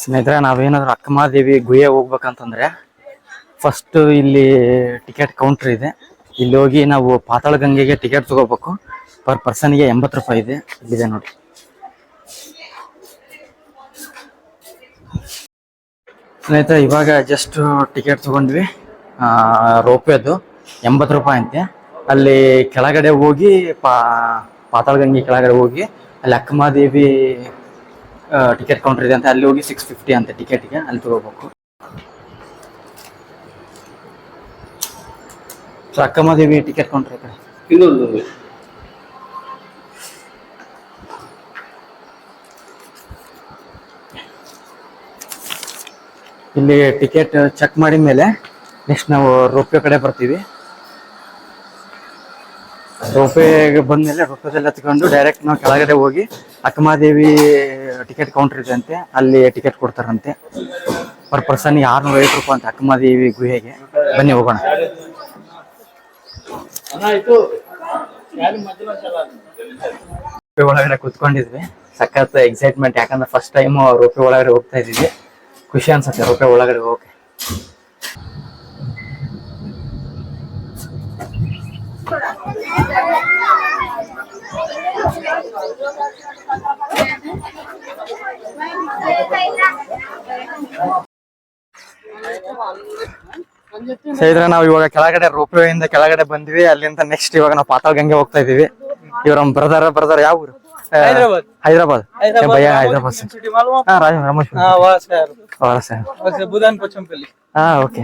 ಸ್ನೇಹಿತರೆ, ನಾವೇನಾದ್ರೂ ಅಕ್ಕಮಹಾದೇವಿ ಗುಹೆ ಹೋಗ್ಬೇಕಂತಂದ್ರೆ ಫಸ್ಟ್ ಇಲ್ಲಿ ಟಿಕೆಟ್ ಕೌಂಟರ್ ಇದೆ. ಇಲ್ಲಿ ಹೋಗಿ ನಾವು ಪಾತಾಳ ಗಂಗೆಗೆ ಟಿಕೆಟ್ ತಗೋಬೇಕು. ಪರ್ ಪರ್ಸನ್ಗೆ ಎಂಬತ್ತು ರೂಪಾಯಿ ಇದೆ. ಇಲ್ಲಿದೆ ನೋಡಿ. ಸ್ನೇಹಿತರೆ, ಇವಾಗ ಜಸ್ಟ್ ಟಿಕೆಟ್ ತಗೊಂಡ್ವಿ. ರೋಪೇದು ಎಂಬತ್ತು ರೂಪಾಯಿ ಅಂತೆ. ಅಲ್ಲಿ ಕೆಳಗಡೆ ಹೋಗಿ ಪಾ, ಪಾತಾಳ ಗಂಗೆ ಕೆಳಗಡೆ ಹೋಗಿ ಅಲ್ಲಿ ಅಕ್ಕಮಹಾದೇವಿ ಟಿಕೆಟ್ ಕೌಂಟರ್ ಇದೆ ಅಂತ. ಅಲ್ಲಿ ಹೋಗಿ ಸಿಕ್ಸ್ ಫಿಫ್ಟಿ ಅಂತ ಟಿಕೆಟ್ಗೆ ಅಲ್ಲಿ ತಗೋಬೇಕು. ಅಕ್ಕಮಾದೇವಿ ಟಿಕೆಟ್ ಕೌಂಟರ್ ಕಡೆ? ಇನ್ನೊಂದು. ಇಲ್ಲಿ ಟಿಕೆಟ್ ಚೆಕ್ ಮಾಡಿದ ಮೇಲೆ ನೆಕ್ಸ್ಟ್ ನಾವು ರೋಪೆ ಕಡೆ ಬರ್ತೀವಿ. ರೋಪೆಗೆ ಬಂದ್ಮೇಲೆ ರೋಪೆದೆಲ್ಲ ಹತ್ಕೊಂಡು ಡೈರೆಕ್ಟ್ ನಾವು ಕೆಳಗಡೆ ಹೋಗಿ ಅಕ್ಕಮಹಾದೇವಿ ಟಿಕೆಟ್ ಕೌಂಟರ್ ಇದೆ ಅಂತೆ, ಅಲ್ಲಿ ಟಿಕೆಟ್ ಕೊಡ್ತಾರಂತೆ. ಪರ್ ಪರ್ಸನ್ ಆರ್ನೂರ ಐವತ್ತು ರೂಪಾಯಿ ಅಂತ ಅಕ್ಕಮಹಾದೇವಿ ಗುಹೆಗೆ. ಬನ್ನಿ ಹೋಗೋಣ. ರೋಪೆ ಒಳಗಡೆ ಕುತ್ಕೊಂಡಿದ್ವಿ. ಸಖತ್ ಎಕ್ಸೈಟ್ಮೆಂಟ್ ಯಾಕಂದ್ರೆ ಫಸ್ಟ್ ಟೈಮ್ ರೋಪಿ ಒಳಗಡೆ ಹೋಗ್ತಾ ಇದ್ದೀವಿ. ಖುಷಿ ಅನ್ಸುತ್ತೆ ರೋಪೆ ಒಳಗಡೆ ಹೋಗಕ್ಕೆ. ಸ್ನೇಹಿತರೆ ನಾವು ಇವಾಗ ಕೆಳಗಡೆ ರೋಪ್ವೇ ಕೆಳಗಡೆ ಬಂದ್ವಿ. ಅಲ್ಲಿಂದ ನೆಕ್ಸ್ಟ್ ಇವಾಗ ನಾವು ಪಾತಾಳ ಗಂಗೆ ಹೋಗ್ತಾ ಇದೀವಿ ಇವ್ರ ಬ್ರದರ್ ಬ್ರದರ್ ಯಾವ ಊರು? ಹೈದರಾಬಾದ್. ಹೈದರಾಬಾದ್. ಭಯ ಹೈದರಾಬಾದ್ ಹಾ ಓಕೆ.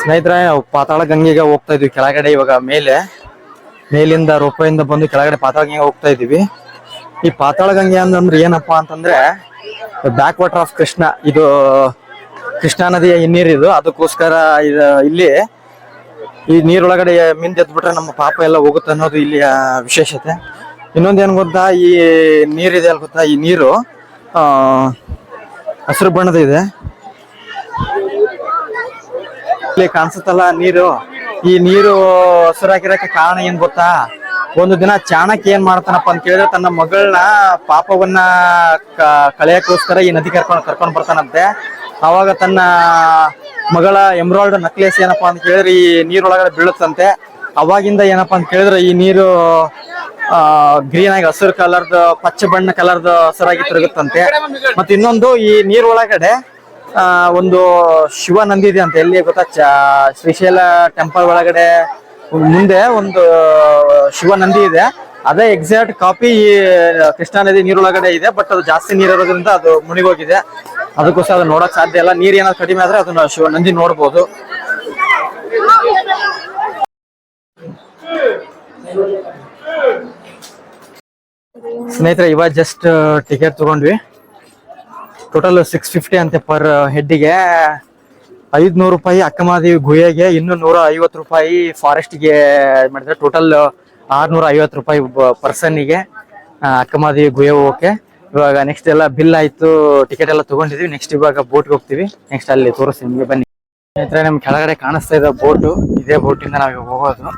ಸ್ನೇಹಿತರೆ ಪಾತಾಳ ಗಂಗೆಗೆ ಹೋಗ್ತಾ ಇದ್ವಿ ಕೆಳಗಡೆ ಇವಾಗ ಮೇಲೆ. ಮೇಲಿಂದ ರೋಪೆಯಿಂದ ಬಂದು ಕೆಳಗಡೆ ಪಾತಾಳ ಗಂಗೆ ಹೋಗ್ತಾ ಇದೀವಿ ಈ ಪಾತಾಳ ಗಂಗೆ ಅಂತಂದ್ರೆ ಏನಪ್ಪಾ ಅಂತಂದ್ರೆ ಬ್ಯಾಕ್ ವಾಟರ್ ಆಫ್ ಕೃಷ್ಣ ಇದು, ಕೃಷ್ಣಾ ನದಿಯ ಹಿನ್ನೀರಿದು ಅದಕ್ಕೋಸ್ಕರ ಇದು, ಇಲ್ಲಿ ಈ ನೀರೊಳಗಡೆ ಮಿಂದ್ ಎದ್ಬಿಟ್ರೆ ನಮ್ಮ ಪಾಪ ಎಲ್ಲ ಹೋಗುತ್ತೆ ಅನ್ನೋದು ಇಲ್ಲಿಯ ವಿಶೇಷತೆ. ಇನ್ನೊಂದೇನು ಗೊತ್ತಾ, ಈ ನೀರಿದೆ ಅಲ್ಲಿ ಗೊತ್ತಾ, ಈ ನೀರು ಹಸಿರು ಬಣ್ಣದ ಇದೆ. ಇಲ್ಲಿ ಕಾಣಿಸುತ್ತಲ್ಲ ನೀರು ಈ ನೀರು ಹಸಿರಾಗಿರಕ್ಕೆ ಕಾರಣ ಏನ್ ಗೊತ್ತಾ? ಒಂದು ದಿನ ಚಾಣಕ್ಯ ಏನ್ ಮಾಡ್ತಾನಪ್ಪ ಅಂತ ಕೇಳಿದ್ರೆ ತನ್ನ ಮಗಳನ್ನ ಪಾಪವನ್ನ ಕಳೆಯಕ್ಕೋಸ್ಕರ ಈ ನದಿ ಕರ್ಕೊಂಡು ಕರ್ಕೊಂಡು ಬರ್ತಾನಂತೆ. ಅವಾಗ ತನ್ನ ಮಗಳ ಎಮ್ರಾಯ್ಡ್ ನಕ್ಲೇಸ್ ಏನಪ್ಪಾ ಅಂತ ಕೇಳಿದ್ರೆ ಈ ನೀರೊಳಗಡೆ ಬೀಳುತ್ತಂತೆ. ಅವಾಗಿಂದ ಏನಪ್ಪಾ ಅಂತ ಕೇಳಿದ್ರೆ ಈ ನೀರು ಗ್ರೀನ್ ಆಗಿ ಹಸಿರು ಕಲರ್ದು ಪಚ್ಚ ಬಣ್ಣ ಕಲರ್ದು ಹಸಿರಾಗಿ ತಿರುಗುತ್ತಂತೆ. ಮತ್ತೆ ಇನ್ನೊಂದು ಈ ನೀರೊಳಗಡೆ ಒಂದು ಶಿವ ನಂದಿ ಇದೆ ಅಂತ ಎಲ್ಲಿ ಗೊತ್ತಾ? ಶ್ರೀಶೈಲ ಟೆಂಪಲ್ ಒಳಗಡೆ ಮುಂದೆ ಒಂದು ಶಿವ ನಂದಿ ಇದೆ. ಅದೇ ಎಕ್ಸಾಕ್ಟ್ ಕಾಪಿ ಈ, ಕೃಷ್ಣಾ ನದಿ ನೀರೊಳಗಡೆ ಇದೆ ಬಟ್ ಅದು ಜಾಸ್ತಿ ನೀರಿರೋದ್ರಿಂದ ಅದು ಮುನಿಗೋಗಿದೆ. ಅದಕ್ಕೋಸ್ಕರ ಅದು ನೋಡಕ್ ಸಾಧ್ಯ ಇಲ್ಲ. ನೀರ್ ಏನಾದ್ರು ಕಡಿಮೆ ಆದ್ರೆ ಅದನ್ನ ಶಿವ ನಂದಿ ನೋಡ್ಬೋದು. ಸ್ನೇಹಿತರೆ, ಇವಾಗ ಜಸ್ಟ್ ಟಿಕೆಟ್ ತಗೊಂಡ್ವಿ. ಟೋಟಲ್ ಸಿಕ್ಸ್ ಫಿಫ್ಟಿ ಅಂತೆ ಪರ್ ಹೆಡ್ಗೆ ಐದ್ನೂರು ರೂಪಾಯಿ ಅಕ್ಕಮಾದೇವಿ ಗುಹೆಗೆ, ಇನ್ನು ನೂರ ಐವತ್ತು ರೂಪಾಯಿ ಫಾರೆಸ್ಟ್ಗೆ ಮಾಡಿದ್ರೆ ಟೋಟಲ್ ಆರ್ನೂರ ಐವತ್ತು ರೂಪಾಯಿ ಪರ್ಸನ್ನಿಗೆ ಅಕ್ಕಮಾದೇವಿ ಗುಹೆ ಹೋಗೋಕೆ ಇವಾಗ ನೆಕ್ಸ್ಟ್ ಎಲ್ಲ ಬಿಲ್ ಆಯ್ತು ಟಿಕೆಟ್ ಎಲ್ಲ ತಗೊಂಡಿದ್ವಿ. ನೆಕ್ಸ್ಟ್ ಇವಾಗ ಬೋಟ್ಗೆ ಹೋಗ್ತೀವಿ. ನೆಕ್ಸ್ಟ್ ಅಲ್ಲಿ ತೋರಿಸ್ತೀನಿ ನಿಮಗೆ, ಬನ್ನಿ. ಸ್ನೇಹಿತರೆ, ನಮ್ ಕೆಳಗಡೆ ಕಾಣಿಸ್ತಾ ಇದೆ ಬೋಟು ಇದೇ ಬೋಟಿಂದ ನಾವು ಹೋಗೋದು.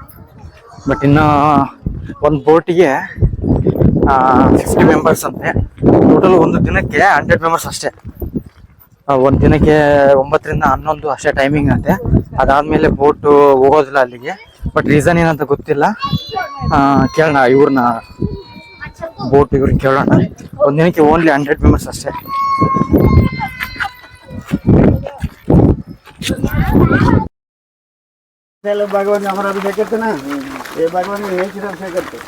ಬಟ್ ಇನ್ನು ಒಂದು ಬೋಟಿಗೆ ಫಿಫ್ಟಿ ಮೆಂಬರ್ಸ್ ಅಂತೆ. ಟೋಟಲ್ ಒಂದು ದಿನಕ್ಕೆ ಹಂಡ್ರೆಡ್ ಮೆಂಬರ್ಸ್ ಅಷ್ಟೇ. ಒಂದು ದಿನಕ್ಕೆ ಒಂಬತ್ತರಿಂದ ಹನ್ನೊಂದು ಅಷ್ಟೇ ಟೈಮಿಂಗ್ ಅಂತೆ. ಅದಾದಮೇಲೆ ಬೋಟು ಹೋಗೋದಿಲ್ಲ ಅಲ್ಲಿಗೆ. ಬಟ್ ರೀಸನ್ ಏನಂತ ಗೊತ್ತಿಲ್ಲ. ಕೇಳೋಣ ಇವ್ರನ್ನ. ಬೋಟ್ ಇವ್ರನ್ನ ಕೇಳೋಣ. ಒಂದು ದಿನಕ್ಕೆ ಓನ್ಲಿ ಹಂಡ್ರೆಡ್ ಮೆಂಬರ್ಸ್ ಅಷ್ಟೇ. ಭಗವಾನ್ ಅವರ ಬೇಕತ್ತನ ಭಗವಾನ್ ಹೇಳ್ತಿರೋ ಬೇಕತ್ತೆ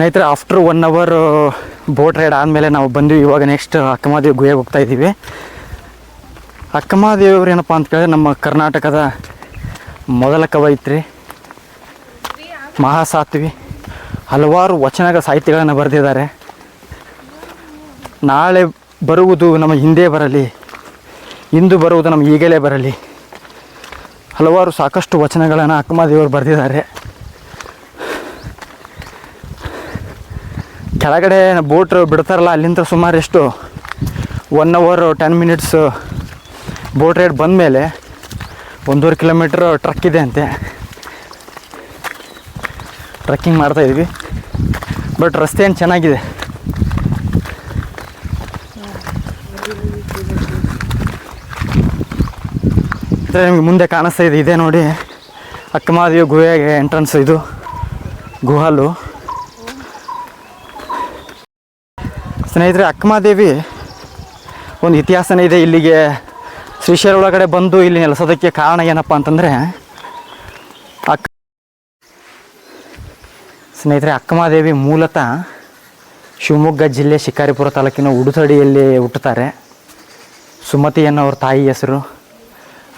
ಸ್ನೇಹಿತರೆ after one hour boat ride ಆದಮೇಲೆ ನಾವು ಬಂದ್ವಿ. ಇವಾಗ ನೆಕ್ಸ್ಟ್ ಅಕ್ಕಮಹಾದೇವಿ ಗುಹೆಗೆ ಹೋಗ್ತಾ ಇದ್ದೀವಿ. ಅಕ್ಕಮಹಾದೇವಿಯವ್ರು ಏನಪ್ಪ ಅಂತ ಕೇಳಿದ್ರೆ, ನಮ್ಮ ಕರ್ನಾಟಕದ ಮೊದಲ ಕವಯಿತ್ರಿ, ಮಹಾಸಾತ್ವಿ. ಹಲವಾರು ವಚನಗಳ ಸಾಹಿತ್ಯಗಳನ್ನು ಬರೆದಿದ್ದಾರೆ. ನಾಳೆ ಬರುವುದು ನಮ್ಮ ಹಿಂದೆ ಬರಲಿ, ಇಂದು ಬರುವುದು ನಮ್ಮ ಈಗಲೇ ಬರಲಿ. ಹಲವಾರು ಸಾಕಷ್ಟು ವಚನಗಳನ್ನು ಅಕ್ಕಮಹಾದೇವರು ಬರೆದಿದ್ದಾರೆ. ಕೆಳಗಡೆ ಬೋಟ್ ಬಿಡ್ತಾರಲ್ಲ ಅಲ್ಲಿಂದ ಸುಮಾರು ಎಷ್ಟು? One hour ten minutes boat ride ಬಂದಮೇಲೆ ಒಂದೂವರೆ ಕಿಲೋಮೀಟ್ರ್ ಟ್ರಕ್ ಇದೆ ಅಂತೆ. ಟ್ರಕ್ಕಿಂಗ್ ಮಾಡ್ತಾ ಇದ್ವಿ. ಬಟ್ ರಸ್ತೆ ಏನು ಚೆನ್ನಾಗಿದೆ? ನಿಮ್ಗೆ ಮುಂದೆ ಕಾಣಿಸ್ತಾ ಇದೆ ಇದೆ ನೋಡಿ. ಅಕ್ಕಮಾದೇವಿ ಗುಹೆಗೆ ಎಂಟ್ರೆನ್ಸ್ ಇದು ಗುಹಾಲು ಸ್ನೇಹಿತರೆ ಅಕ್ಕಮಾದೇವಿ ಒಂದು ಇತಿಹಾಸನೇ ಇದೆ ಇಲ್ಲಿಗೆ. ಶ್ರೀಶೈಲ ಒಳಗಡೆ ಬಂದು ಇಲ್ಲಿ ನೆಲೆಸೋದಕ್ಕೆ ಕಾರಣ ಏನಪ್ಪ ಅಂತಂದರೆ, ಅಕ್ಕ ಸ್ನೇಹಿತರೆ ಅಕ್ಕಮಾದೇವಿ ಮೂಲತಃ ಶಿವಮೊಗ್ಗ ಜಿಲ್ಲೆ ಶಿಕಾರಿಪುರ ತಾಲೂಕಿನ ಉಡುತಡಿಯಲ್ಲಿ ಹುಟ್ಟುತ್ತಾರೆ. ಸುಮತಿ ಅನ್ನೋ ಅವ್ರ ತಾಯಿ ಹೆಸರು.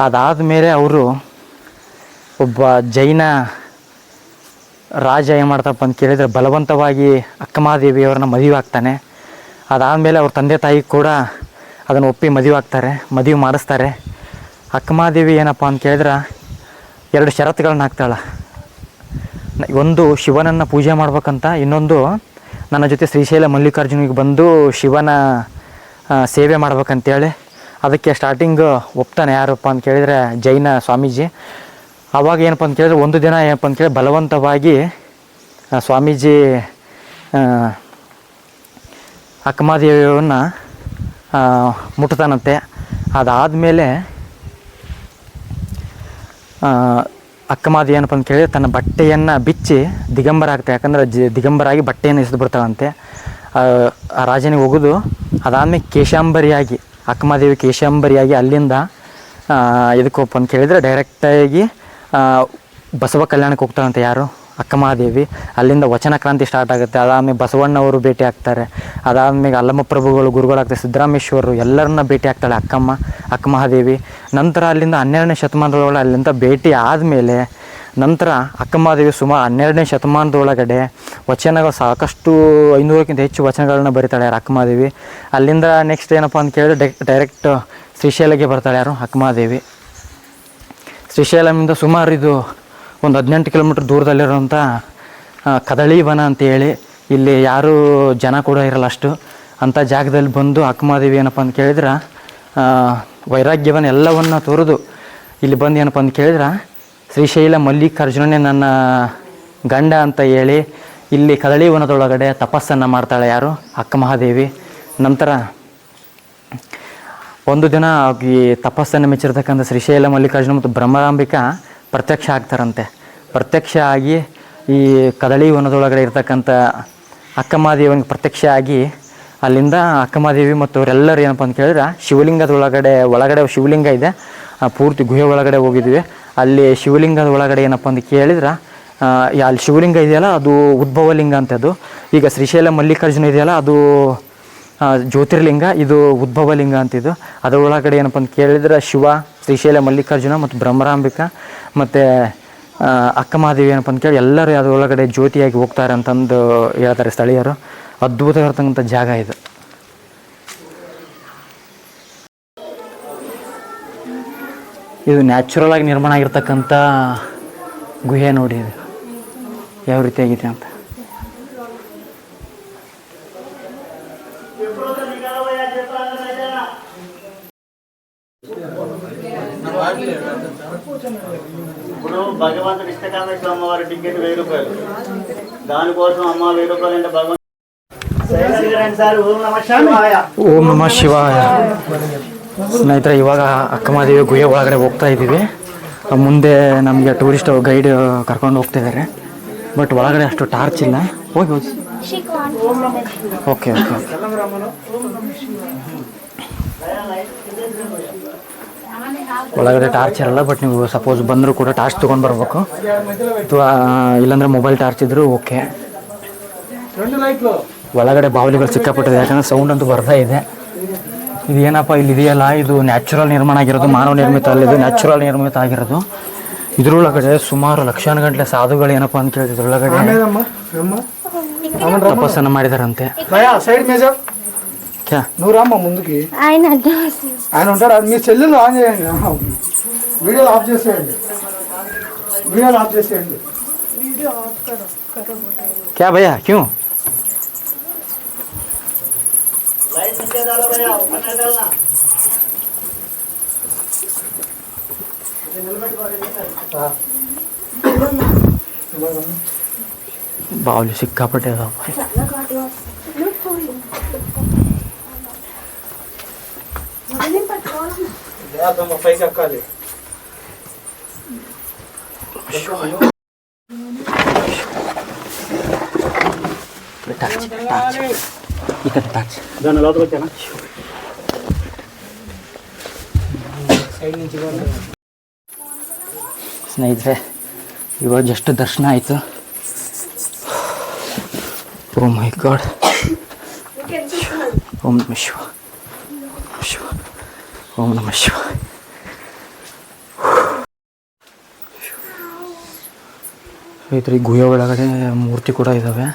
ಅದಾದ ಮೇಲೆ ಅವರು ಒಬ್ಬ ಜೈನ ರಾಜ ಏನು ಮಾಡ್ತಪ್ಪ ಅಂತ ಕೇಳಿದರೆ, ಬಲವಂತವಾಗಿ ಅಕ್ಕಮಾದೇವಿಯವ್ರನ್ನ ಮದುವೆ ಆಗ್ತಾನೆ. ಅದಾದಮೇಲೆ ಅವ್ರ ತಂದೆ ತಾಯಿ ಕೂಡ ಅದನ್ನು ಒಪ್ಪಿ ಮದುವೆ ಆಗ್ತಾರೆ, ಮದುವೆ ಮಾಡಿಸ್ತಾರೆ. ಅಕ್ಕಮಾದೇವಿ ಏನಪ್ಪ ಅಂತ ಕೇಳಿದ್ರೆ, ಎರಡು ಷರತ್ತುಗಳನ್ನ ಹಾಕ್ತಾಳೆ. ಒಂದು ಶಿವನನ್ನು ಪೂಜೆ ಮಾಡ್ಬೇಕಂತ, ಇನ್ನೊಂದು ನನ್ನ ಜೊತೆ ಶ್ರೀಶೈಲ ಮಲ್ಲಿಕಾರ್ಜುನಿಗೆ ಬಂದು ಶಿವನ ಸೇವೆ ಮಾಡ್ಬೇಕಂತೇಳಿ. ಅದಕ್ಕೆ ಸ್ಟಾರ್ಟಿಂಗ್ ಒಪ್ತಾನೆ ಯಾರಪ್ಪ ಅಂತ ಕೇಳಿದರೆ ಜೈನ ಸ್ವಾಮೀಜಿ. ಆವಾಗ ಏನಪ್ಪ ಅಂತ ಕೇಳಿದ್ರೆ, ಒಂದು ದಿನ ಏನಪ್ಪ ಅಂತ ಕೇಳಿ ಬಲವಂತವಾಗಿ ಸ್ವಾಮೀಜಿ ಆ, ಅಕ್ಕಮಹಾದೇವಿಯವ್ರನ್ನ ಮುಟ್ತಾನಂತೆ ಅದಾದಮೇಲೆ ಅಕ್ಕಮಾದಿ ಏನಪ್ಪ ಅಂತ ಕೇಳಿ ತನ್ನ ಬಟ್ಟೆಯನ್ನು ಬಿಚ್ಚಿ ದಿಗಂಬರ ಆಗ್ತಾ ಯಾಕಂದ್ರೆ ದಿಗಂಬರ ದಿಗಂಬರಾಗಿ ಬಟ್ಟೆಯನ್ನು ಎಸೆದು ಬಿಡ್ತಾಳಂತೆ. ಆ, ರಾಜನಿಗೆ ಒಗೆದು ಅದಾದಮೇಲೆ ಕೇಶಾಂಬರಿಯಾಗಿ ಅಕ್ಕಮಾದೇವಿ ಕೇಶಾಂಬರಿಯಾಗಿ ಅಲ್ಲಿಂದ ಆ, ಇದಕ್ಕೋಪ ಅಂತ ಕೇಳಿದರೆ ಡೈರೆಕ್ಟಾಗಿ ಬಸವ ಕಲ್ಯಾಣಕ್ಕೆ ಹೋಗ್ತಾಳಂತೆ ಯಾರು? ಅಕ್ಕಮಹಾದೇವಿ, ಅಲ್ಲಿಂದ ವಚನ ಕ್ರಾಂತಿ ಸ್ಟಾರ್ಟ್ ಆಗುತ್ತೆ. ಅದಾದ್ಮೇಲೆ ಬಸವಣ್ಣವರು ಭೇಟಿ ಆಗ್ತಾರೆ. ಅದಾದ್ಮೇಲೆ ಅಲ್ಲಮ್ಮ ಪ್ರಭುಗಳು ಗುರುಗಳಾಗ್ತಾರೆ ಸಿದ್ದರಾಮೇಶ್ವರರು ಎಲ್ಲರನ್ನ ಭೇಟಿ ಆಗ್ತಾಳೆ ಅಕ್ಕಮ್ಮ, ಅಕ್ಕಮಹಾದೇವಿ. ನಂತರ ಅಲ್ಲಿಂದ ಹನ್ನೆರಡನೇ ಶತಮಾನದೊಳಗೆ ಅಲ್ಲಿಂದ ಭೇಟಿ ಆದಮೇಲೆ ನಂತರ ಅಕ್ಕಮಹಾದೇವಿ ಸುಮಾರು ಹನ್ನೆರಡನೇ ಶತಮಾನದೊಳಗಡೆ ವಚನಗಳು ಸಾಕಷ್ಟು ಐನೂರಕ್ಕಿಂತ ಹೆಚ್ಚು ವಚನಗಳನ್ನ ಬರೀತಾಳೆ ಯಾರು ಅಕ್ಕಮಹಾದೇವಿ. ಅಲ್ಲಿಂದ ನೆಕ್ಸ್ಟ್ ಏನಪ್ಪ ಅಂತ ಕೇಳಿದ್ರೆ ಡೈರೆಕ್ಟ್ ಶ್ರೀಶೈಲಕ್ಕೆ ಬರ್ತಾಳೆ ಯಾರು ಅಕ್ಕಮಹಾದೇವಿ. ಶ್ರೀಶೈಲಮಿಂದ ಸುಮಾರು ಇದು ಒಂದು ಹದಿನೆಂಟು ಕಿಲೋಮೀಟ್ರ್ ದೂರದಲ್ಲಿರುವಂಥ ಕದಳಿ ವನ ಅಂತೇಳಿ ಇಲ್ಲಿ ಯಾರೂ ಜನ ಕೂಡ ಇರಲ್ಲ ಅಷ್ಟು. ಅಂಥ ಜಾಗದಲ್ಲಿ ಬಂದು ಅಕ್ಕಮಹಾದೇವಿ ಏನಪ್ಪ ಅಂತ ಕೇಳಿದ್ರೆ ವೈರಾಗ್ಯವನ್ನು ಎಲ್ಲವನ್ನು ತೋರಿದು ಇಲ್ಲಿ ಬಂದು ಏನಪ್ಪ ಅಂತ ಕೇಳಿದ್ರೆ, ಶ್ರೀಶೈಲ ಮಲ್ಲಿಕಾರ್ಜುನನೇ ನನ್ನ ಗಂಡ ಅಂತ ಹೇಳಿ ಇಲ್ಲಿ ಕದಳಿ ವನದೊಳಗಡೆ ತಪಸ್ಸನ್ನು ಮಾಡ್ತಾಳೆ ಯಾರು? ಅಕ್ಕಮಹಾದೇವಿ. ನಂತರ ಒಂದು ದಿನ ಈ ತಪಸ್ಸನ್ನು ಮೆಚ್ಚಿರ್ತಕ್ಕಂಥ ಶ್ರೀಶೈಲ ಮಲ್ಲಿಕಾರ್ಜುನ ಮತ್ತು ಬ್ರಹ್ಮರಾಂಬಿಕಾ ಪ್ರತ್ಯಕ್ಷ ಆಗ್ತಾರಂತೆ. ಪ್ರತ್ಯಕ್ಷ ಆಗಿ ಈ ಕದಳಿ ವನದೊಳಗಡೆ ಇರ್ತಕ್ಕಂಥ ಅಕ್ಕಮಹಾದೇವನಿಗೆ ಪ್ರತ್ಯಕ್ಷ ಆಗಿ ಅಲ್ಲಿಂದ ಅಕ್ಕಮಹಾದೇವಿ ಮತ್ತು ಅವರೆಲ್ಲರೂ ಏನಪ್ಪ ಅಂತ ಕೇಳಿದ್ರೆ ಶಿವಲಿಂಗದೊಳಗಡೆ, ಒಳಗಡೆ ಶಿವಲಿಂಗ ಇದೆ. ಪೂರ್ತಿ ಗುಹೆ ಒಳಗಡೆ ಹೋಗಿದ್ವಿ. ಅಲ್ಲಿ ಶಿವಲಿಂಗದ ಒಳಗಡೆ ಏನಪ್ಪ ಅಂತ ಕೇಳಿದ್ರೆ ಅಲ್ಲಿ ಶಿವಲಿಂಗ ಇದೆಯಲ್ಲ, ಅದು ಉದ್ಭವಲಿಂಗ ಅಂತದ್ದು ಈಗ ಶ್ರೀಶೈಲ ಮಲ್ಲಿಕಾರ್ಜುನ ಇದೆಯಲ್ಲ, ಅದು ಜ್ಯೋತಿರ್ಲಿಂಗ, ಇದು ಉದ್ಭವ ಉದ್ಭವಲಿಂಗ ಅಂತಿದ್ದು ಅದರೊಳಗಡೆ ಏನಪ್ಪ ಅಂತ ಕೇಳಿದ್ರೆ ಶಿವ, ಶ್ರೀಶೈಲ, ಮಲ್ಲಿಕಾರ್ಜುನ ಮತ್ತು ಬ್ರಹ್ಮರಾಂಬಿಕಾ ಮತ್ತು ಅಕ್ಕಮಹಾದೇವಿ ಏನಪ್ಪ ಅಂತ ಕೇಳಿ ಎಲ್ಲರೂ ಅದರೊಳಗಡೆ ಜ್ಯೋತಿಯಾಗಿ ಹೋಗ್ತಾರೆ ಅಂತಂದು ಹೇಳ್ತಾರೆ ಸ್ಥಳೀಯರು. ಅದ್ಭುತವಾಗಿರ್ತಕ್ಕಂಥ ಜಾಗ ಇದು. ಇದು ನ್ಯಾಚುರಲ್ ಆಗಿ ನಿರ್ಮಾಣ ಆಗಿರ್ತಕ್ಕಂಥ ಗುಹೆ ನೋಡಿ ಇದು. ಯಾವ ರೀತಿಯಾಗಿದೆ ಅಂತ. వెయ్యి రూపాయలు దానికోసం అమ్మ వెయ్యి రూపాయలు అంటే భగవంతుడు సార్ ఓం నమ శివాయ ಓಂ ನಮ ಶಿವಾಯ ಸ್ನೇಹಿತರೆ ಇವಾಗ ಅಕ್ಕಮಹಾದೇವಿ ಗುಹೆ ಒಳಗಡೆ ಹೋಗ್ತಾ ಇದ್ದೀವಿ ಮುಂದೆ ನಮಗೆ ಟೂರಿಸ್ಟ್ ಗೈಡ್ ಕರ್ಕೊಂಡು ಹೋಗ್ತಿದ್ದಾರೆ ಬಟ್ ಒಳಗಡೆ ಅಷ್ಟು ಟಾರ್ಚ್ ಇಲ್ಲ ಹೋಗಿ ಹೋಗಿ ಓಕೆ ಓಕೆ ಒಳಗಡೆ ಟಾರ್ಚ್ ಇರಲ್ಲ ಬಟ್ ನೀವು ಸಪೋಸ್ ಬಂದರೂ ಕೂಡ ಟಾರ್ಚ್ ತೊಗೊಂಡು ಬರಬೇಕು. ಅಥವಾ ಇಲ್ಲಾಂದರೆ ಮೊಬೈಲ್ ಟಾರ್ಚ್ ಇದ್ದರೂ ಓಕೆ ಒಳಗಡೆ ಬಾವಲಿಗಳು ಸಿಕ್ಕಾಪಟ್ಟಿದೆ ಯಾಕಂದರೆ ಸೌಂಡ್ ಅಂತೂ ಬರ್ತಾ ಇದೆ. ಇದು ಏನಪ್ಪ ಇಲ್ಲಿ ಇದೆಯಲ್ಲ ಇದು ನ್ಯಾಚುರಲ್ ನಿರ್ಮಾಣ ಆಗಿರೋದು ಮಾನವ ನಿರ್ಮಿತ ಅಲ್ಲಿದೆ ನ್ಯಾಚುರಲ್ ನಿರ್ಮಿತ ಆಗಿರೋದು. ಇದರೊಳಗಡೆ ಸುಮಾರು ಲಕ್ಷಾನು ಗಂಟಲೆ ಸಾಧುಗಳು ಏನಪ್ಪ ಅಂತ ಕೇಳಿದ್ರೆ ಒಳಗಡೆ ತಪಸ್ಸನ್ನು ಮಾಡಿದಾರಂತೆ. నువ్వు రామ్మా ముందుకి ఆయన ఆయన ఉంటారు మీ చెల్లెలు ఆన్ చేయండి వీడియోలు ఆఫ్ చేసేయండి వీడియోలు ఆఫ్ చేసేయండి क्या भैया क्यों लाइट नीचे डालो भैया ऊपर नहीं डालना बावली सिक्का पटेगा Ela faz a calha. Touch, touch. You can touch. Done a lot of damage. ಸ್ನೇಹಿತರೆ ಇವಾಗ ಜಸ್ಟ್ ದರ್ಶನ ಆಯಿತು ಓ ಮೈ ಗಾಡ್ ಓಂ ಶಿವ ಶಿವ ಓಂ ನಮ ಶಿವ ಈ ಗುಹೆ ಒಳಗಡೆ ಮೂರ್ತಿ ಕೂಡ ಇದ್ದಾವೆ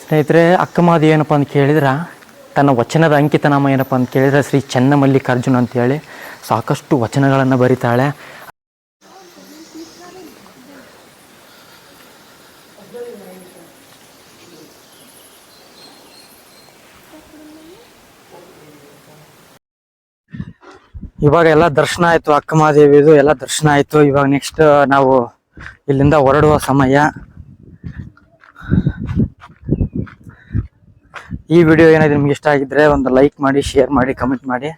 ಸ್ನೇಹಿತರೆ ಅಕ್ಕಮಾದಿ ಏನಪ್ಪ ಅಂತ ಕೇಳಿದ್ರೆ ತನ್ನ ವಚನದ ಅಂಕಿತನಾಮ ಏನಪ್ಪ ಅಂತ ಕೇಳಿದ್ರೆ ಶ್ರೀ ಚನ್ನಮಲ್ಲಿಕಾರ್ಜುನ ಅಂತೇಳಿ ಸಾಕಷ್ಟು ವಚನಗಳನ್ನು ಬರಿತಾಳೆ. ಇವಾಗ ಎಲ್ಲ ದರ್ಶನ ಆಯ್ತು, ಅಕ್ಕಮಹಾದೇವಿದು ಎಲ್ಲ ದರ್ಶನ ಆಯ್ತು. ಇವಾಗ ನೆಕ್ಸ್ಟ್ ನಾವು ಇಲ್ಲಿಂದ ಹೊರಡುವ ಸಮಯ. ಈ ವಿಡಿಯೋ ಏನಾದ್ರು ನಿಮ್ಗೆ ಇಷ್ಟ ಆಗಿದ್ರೆ ಒಂದು ಲೈಕ್ ಮಾಡಿ ಶೇರ್ ಮಾಡಿ ಕಮೆಂಟ್ ಮಾಡಿ.